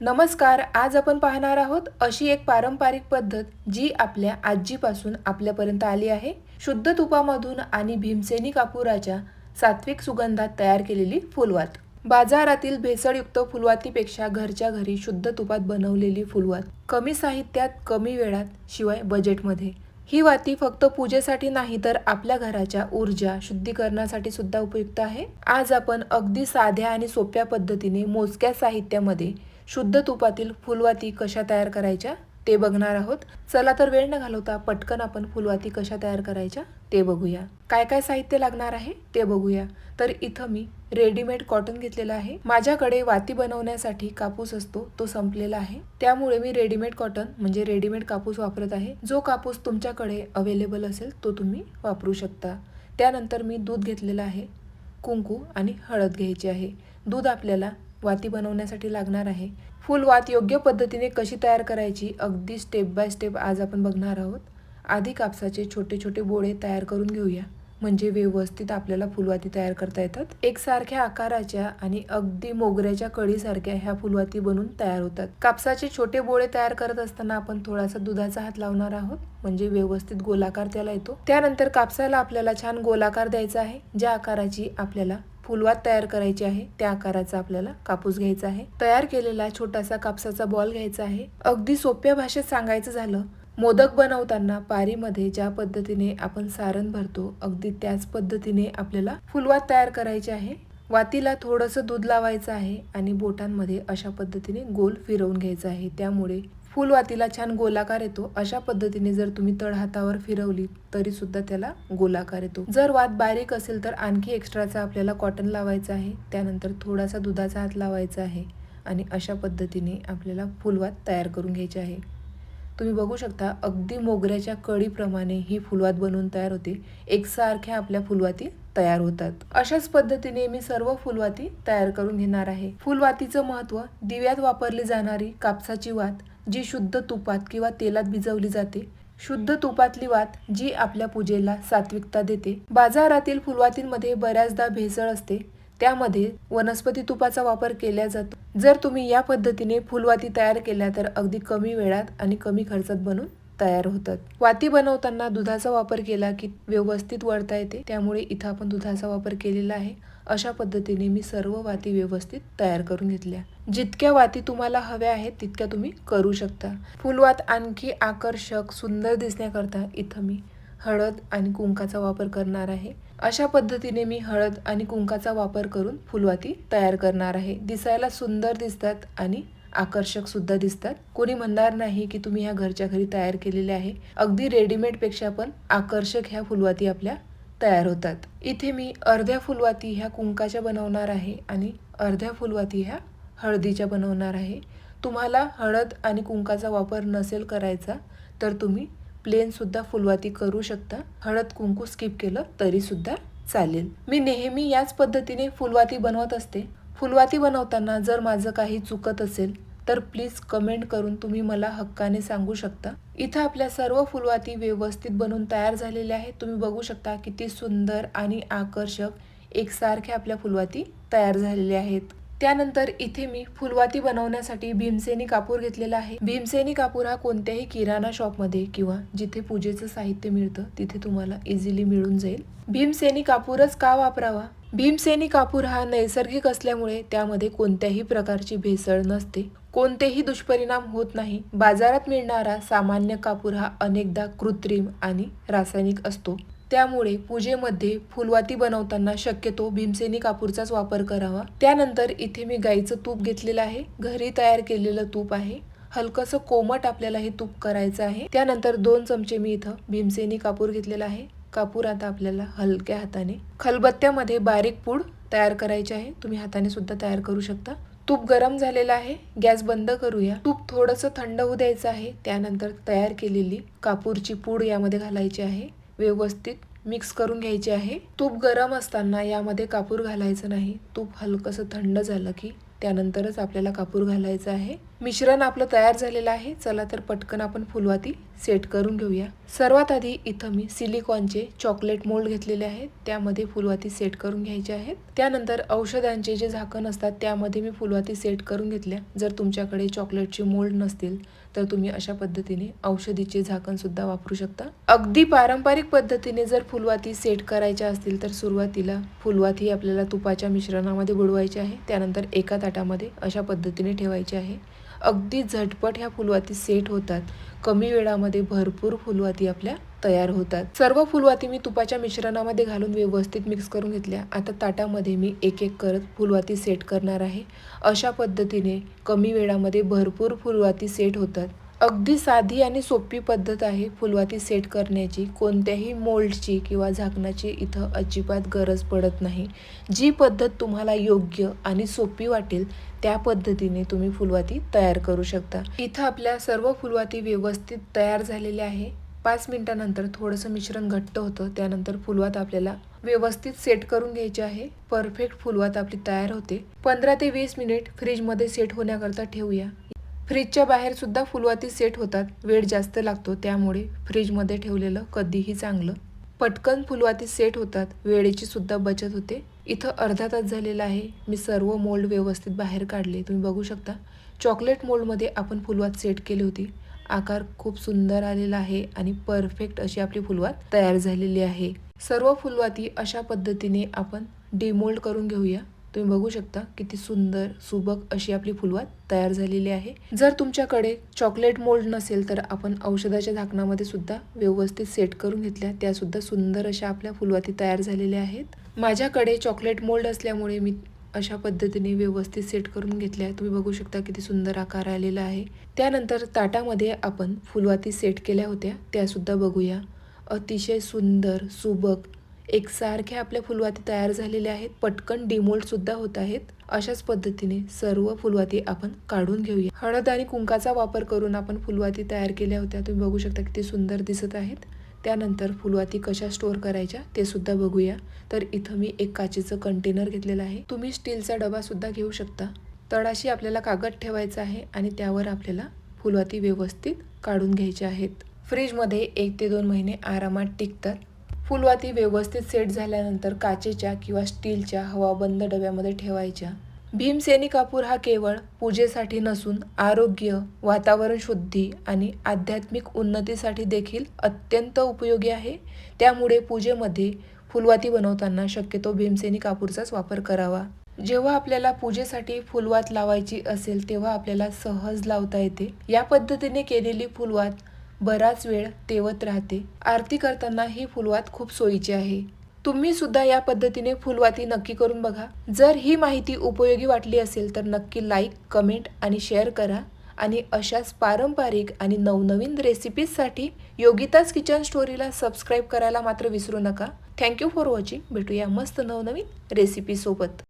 नमस्कार आज आपण पाहणार आहोत अशी एक पारंपरिक पद्धत जी आपल्या आजीपासून आपल्यापर्यंत आली आहे. शुद्ध तुपामधून आणि भीमसेनी कापुराच्या सात्विक सुगंधात तयार केलेली फुलवात. बाजारातील भेसळयुक्त फुलवातीपेक्षा घरच्या घरी शुद्ध तुपात बनवलेली फुलवात कमी साहित्यात कमी वेळात शिवाय बजेटमध्ये. ही वाती फक्त पूजेसाठी नाही तर आपल्या घराच्या ऊर्जा शुद्धीकरणासाठी सुद्धा उपयुक्त आहे. आज आपण अगदी साध्या आणि सोप्या पद्धतीने मोजक्या साहित्यामध्ये शुद्ध तुपातील फुलवाती कशा तयार करायच्या ते बघणार आहोत. चला तर वेळ न घालवता पटकन आपण फुलवाती कशा तयार करायच्या ते बघूया. काय काय साहित्य लागणार आहे ते बघूया. तर इथं मी रेडीमेड कॉटन घेतलेलं आहे. माझ्याकडे वाती बनवण्यासाठी कापूस असतो तो संपलेला आहे. त्यामुळे मी रेडीमेड कॉटन म्हणजे रेडीमेड कापूस वापरत आहे. जो कापूस तुमच्याकडे अवेलेबल असेल तो तुम्ही वापरू शकता. त्यानंतर मी दूध घेतलेलं आहे. कुंकू आणि हळद घ्यायची आहे. दूध आपल्याला वाती बनवण्यासाठी लागणार आहे. फुल वात योग्य पद्धतीने कशी तयार करायची अगदी स्टेप बाय स्टेप आज आपण बघणार आहोत. आधी कापसाचे छोटे छोटे बोळे तयार करून घेऊया. म्हणजे व्यवस्थित आपल्याला फुलवाती तयार करता येतात. एकसारख्या आकाराच्या आणि अगदी मोगऱ्याच्या कळीसारख्या ह्या फुलवाती बनून तयार होतात. कापसाचे छोटे बोळे तयार करत असताना आपण थोडासा दुधाचा हात लावणार आहोत. म्हणजे व्यवस्थित गोलाकार त्याला येतो. त्यानंतर कापसाला आपल्याला छान गोलाकार द्यायचा आहे. ज्या आकाराची आपल्याला फुलवात तयार करायची आहे त्या आकाराचा आपल्याला कापूस घ्यायचा आहे. तयार केलेला छोटासा कापसाचा बॉल घ्यायचा आहे. अगदी सोप्या भाषेत सांगायचं झालं मोदक बनवताना पारीमध्ये ज्या पद्धतीने आपण सारण भरतो अगदी त्याच पद्धतीने आपल्याला फुलवात तयार करायची आहे. वातीला थोडंसं दूध लावायचं आहे आणि बोटांमध्ये अशा पद्धतीने गोल फिरवून घ्यायचं आहे. त्यामुळे फुलवातीला छान गोलाकार येतो. अशा पद्धतीने जर तुम्ही तळहातावर फिरवली तरी सुद्धा त्याला गोलाकार येतो. जर वात बारीक असेल तर आणखी एक्स्ट्राचा आपल्याला कॉटन लावायचा आहे. त्यानंतर थोडासा दुधाचा हात लावायचा आहे आणि अशा पद्धतीने आपल्याला फुलवात तयार करून घ्यायची आहे. तुम्ही बघू शकता अगदी मोगऱ्याच्या कळीप्रमाणे ही फुलवात बनवून तयार होते. एकसारख्या आपल्या फुलवाती तयार होतात. अशाच पद्धतीने मी सर्व फुलवाती तयार करून घेणार आहे. फुलवातीचं महत्त्व दिव्यात वापरली जाणारी कापसाची वात जी शुद्ध तुपात किंवा तेलात भिजवली जाते. शुद्ध तुपातली वात जी आपल्या पूजेला सात्विकता देते. बाजारातील फुलवातींमध्ये बऱ्याचदा भेसळ असते. त्यामध्ये वनस्पती तुपाचा वापर केला जातो. जर तुम्ही या पद्धतीने फुलवाती तयार केल्या तर अगदी कमी वेळात आणि कमी खर्चात बनून तयार होतात. वाती बनवताना दुधाचा वापर केला की व्यवस्थित वळता येते त्यामुळे इथं आपण दुधाचा वापर केलेला आहे. अशा पद्धतीने मी सर्व वाती व्यवस्थित तयार करून घेतल्या. जितक्या वाती तुम्हाला हव्या आहेत तितक्या तुम्ही करू शकता. फुलवात आणखी आकर्षक सुंदर दिसण्याकरता इथं मी हळद आणि कुंकाचा वापर करणार आहे. अशा पद्धतीने मी हळद आणि कुंकाचा वापर करून फुलवाती तयार करणार आहे. दिसायला सुंदर दिसतात आणि आकर्षक सुद्धा दिसतात. कोणी म्हणणार नाही की तुम्ही ह्या घरच्या घरी तयार केलेल्या आहे. अगदी रेडीमेडपेक्षा पण आकर्षक ह्या फुलवाती आपल्या तयार होतात. इथे मी अर्ध्या फुलवाती ह्या कुंकाच्या बनवणार आहे आणि अर्ध्या फुलवाती ह्या हळदीच्या बनवणार आहे. तुम्हाला हळद आणि कुंकाचा वापर नसेल करायचा तर तुम्ही प्लेन सुद्धा फुलवाती करू शकता. हळद कुंकू स्किप केलं तरी सुद्धा चालेल. मी नेहमी याच पद्धतीने फुलवाती बनवत असते. फुलवाती बनवताना जर माझं काही चुकत असेल तर प्लीज कमेंट करून तुम्ही मला हक्काने सांगू शकता. इथं आपल्या सर्व फुलवाती व्यवस्थित बनवून तयार झालेल्या आहेत. तुम्ही बघू शकता किती सुंदर आणि आकर्षक एकसारख्या आपल्या फुलवाती तयार झालेल्या आहेत. त्यानंतर इथे मी फुलवाती बनवण्यासाठी भीमसेनी कापूर घेतलेला आहे. भीमसेनी कापूर हा कोणत्याही किराणा शॉपमध्ये किंवा जिथे पूजेचं साहित्य मिळतं तिथे तुम्हाला इझिली मिळून जाईल. भीमसेनी कापूरच का वापरावा? भीमसेनी कापूर हा नैसर्गिक असल्यामुळे त्यामध्ये कोणत्याही प्रकारची भेसळ नसते. कोणतेही दुष्परिणाम होत नाही. बाजारात मिळणारा सामान्य कापूर हा अनेकदा कृत्रिम आणि रासायनिक असतो. त्यामुळे पूजेमध्ये फुलवाती बनवताना शक्यतो भीमसेनी कापूरचाच वापर करावा. त्यानंतर इथे मी गाईचं तूप घेतलेलं आहे. घरी तयार केलेलं तूप आहे. हलकंसं कोमट आपल्याला हे तूप करायचं आहे. त्यानंतर दोन चमचे मी इथं भीमसेनी कापूर घेतलेला आहे. कापूर आता आपल्याला हलक्या हाताने खलबत्त्यामध्ये बारीक पूड तयार करायची आहे. तुम्ही हाताने सुद्धा तयार करू शकता. तूप गरम झालेला आहे. गॅस बंद करूया. तूप थोडंसं थंड होऊ द्यायचं आहे. त्यानंतर तयार केलेली कापूरची पूड यामध्ये घालायची आहे. व्यवस्थित मिक्स करून घ्यायचे आहे. तूप गरम असताना यामध्ये कापूर घालायचं नाही. तूप हलकंसं थंड झालं की त्यानंतरच आपल्याला कापूर घालायचं आहे. मिश्रण आपलं तयार झालेलं आहे. चला तर पटकन आपण फुलवाती सेट करून घेऊया. सर्वात आधी इथं मी सिलिकॉनचे चॉकलेट मोल्ड घेतलेले आहेत. त्यामध्ये फुलवाती सेट करून घ्यायचे आहेत. त्यानंतर औषधांचे जे झाकण असतात त्यामध्ये मी फुलवाती सेट करून घेतल्या. जर तुमच्याकडे चॉकलेटचे मोल्ड नसतील तर तुम्ही अशा पद्धतीने औषधीचे झाकण सुद्धा वापरू शकता. अगदी पारंपरिक पद्धतीने जर फुलवाती सेट करायच्या असतील तर सुरुवातीला फुलवाती आपल्याला तुपाच्या मिश्रणामध्ये बुडवायची आहे. त्यानंतर एका ताटामध्ये अशा पद्धतीने ठेवायची आहे. अगदी झटपट ह्या फुलवाती सेट होतात. कमी वेळामध्ये भरपूर फुलवाती आपल्या तयार होतात. सर्व फुलवाती मी तुपाच्या मिश्रणामध्ये घालून व्यवस्थित मिक्स करून घेतल्या. आता ताटामध्ये मी एक एक करत फुलवाती सेट करणार आहे. अशा पद्धतीने कमी वेळामध्ये भरपूर फुलवाती सेट होतात. अगदी साधी आणि सोपी पद्धत आहे फुलवाती सेट करण्याची. कोणत्याही मोल्डची किंवा झाकणाची इथं अजिबात गरज पडत नाही. जी पद्धत तुम्हाला योग्य आणि सोपी वाटेल त्या पद्धतीने तुम्ही फुलवाती तयार करू शकता. इथं आपल्या सर्व फुलवाती व्यवस्थित तयार झालेल्या आहे. पाच मिनिटानंतर थोडंसं मिश्रण घट्ट होतं त्यानंतर फुलवात आपल्याला व्यवस्थित सेट करून घ्यायची आहे. परफेक्ट फुलवात आपली तयार होते. पंधरा ते वीस मिनिट फ्रीजमध्ये सेट होण्याकरता ठेवूया. फ्रीजच्या बाहेर सुद्धा फुलवाती सेट होतात. वेळ जास्त लागतो. त्यामुळे फ्रीजमध्ये ठेवलेलं कधीही चांगलं. पटकन फुलवाती सेट होतात. वेळेची सुद्धा बचत होते. इथं अर्धा तास झालेला आहे. मी सर्व मोल्ड व्यवस्थित बाहेर काढले. तुम्ही बघू शकता. चॉकलेट मोल्डमध्ये आपण फुलवात सेट केली होती. आकार खूप सुंदर आलेला आहे आणि परफेक्ट अशी आपली फुलवात तयार झालेली आहे. सर्व फुलवाती अशा पद्धतीने आपण डिमोल्ड करून घेऊया. तुम्ही बघू शकता किती सुंदर सुबक अशी आपली फुलवात तयार झालेली आहे. जर तुमच्याकडे चॉकलेट मोल्ड नसेल तर आपण औषधाच्या झाकणामध्ये सुद्धा व्यवस्थित सेट करून घेतल्या. त्या सुद्धा सुंदर अशा आपल्या फुलवाती तयार झालेल्या आहेत. माझ्याकडे चॉकलेट मोल्ड असल्यामुळे मी अशा पद्धतीने व्यवस्थित सेट करून घेतल्या. तुम्ही बघू शकता किती सुंदर आकार आलेला आहे. त्यानंतर ताटामध्ये आपण फुलवाती सेट केल्या होत्या. त्यासुद्धा बघूया. अतिशय सुंदर सुबक एकसारख्या आपल्या फुलवाती तयार झालेल्या आहेत. पटकन डिमोल्ड सुद्धा होत आहेत. अशाच पद्धतीने सर्व फुलवाती आपण काढून घेऊया. हळद आणि कुंकाचा वापर करून आपण फुलवाती तयार केल्या होत्या. तुम्ही बघू शकता किती सुंदर दिसत आहेत. त्यानंतर फुलवाती कशा स्टोअर करायच्या ते सुद्धा बघूया. तर इथं मी एक काचेचं कंटेनर घेतलेलं आहे. तुम्ही स्टीलचा डबा सुद्धा घेऊ शकता. तळाशी आपल्याला कागद ठेवायचा आहे आणि त्यावर आपल्याला फुलवाती व्यवस्थित काढून घ्यायच्या आहेत. फ्रीजमध्ये एक ते दोन महिने आरामात टिकतात. फुलवाती व्यवस्थित सेट झाल्यानंतर काचेच्या किंवा स्टीलच्या हवाबंद डब्यामध्ये ठेवायच्या. भीमसेनी कापूर हा केवळ पूजेसाठी नसून आरोग्य वातावरण शुद्धी आणि आध्यात्मिक उन्नतीसाठी देखील अत्यंत उपयोगी आहे. त्यामुळे पूजेमध्ये फुलवाती बनवताना शक्यतो भीमसेनी कापूरचाच वापर करावा. जेव्हा आपल्याला पूजेसाठी फुलवात लावायची असेल तेव्हा आपल्याला सहज लावता येते. या पद्धतीने केलेली फुलवात बराच वेळ तेवत राहते. आरती करताना ही फुलवात खूप सोयीची आहे. तुम्ही सुद्धा या पद्धतीने फुलवाती नक्की करून बघा. जर ही माहिती उपयोगी वाटली असेल तर नक्की लाईक कमेंट आणि शेअर करा. आणि अशाच पारंपरिक आणि नवनवीन रेसिपीजसाठी योगिताज किचन स्टोरीला सबस्क्राईब करायला मात्र विसरू नका. Thank you for watching. भेटूया मस्त नवनवीन रेसिपीसोबत.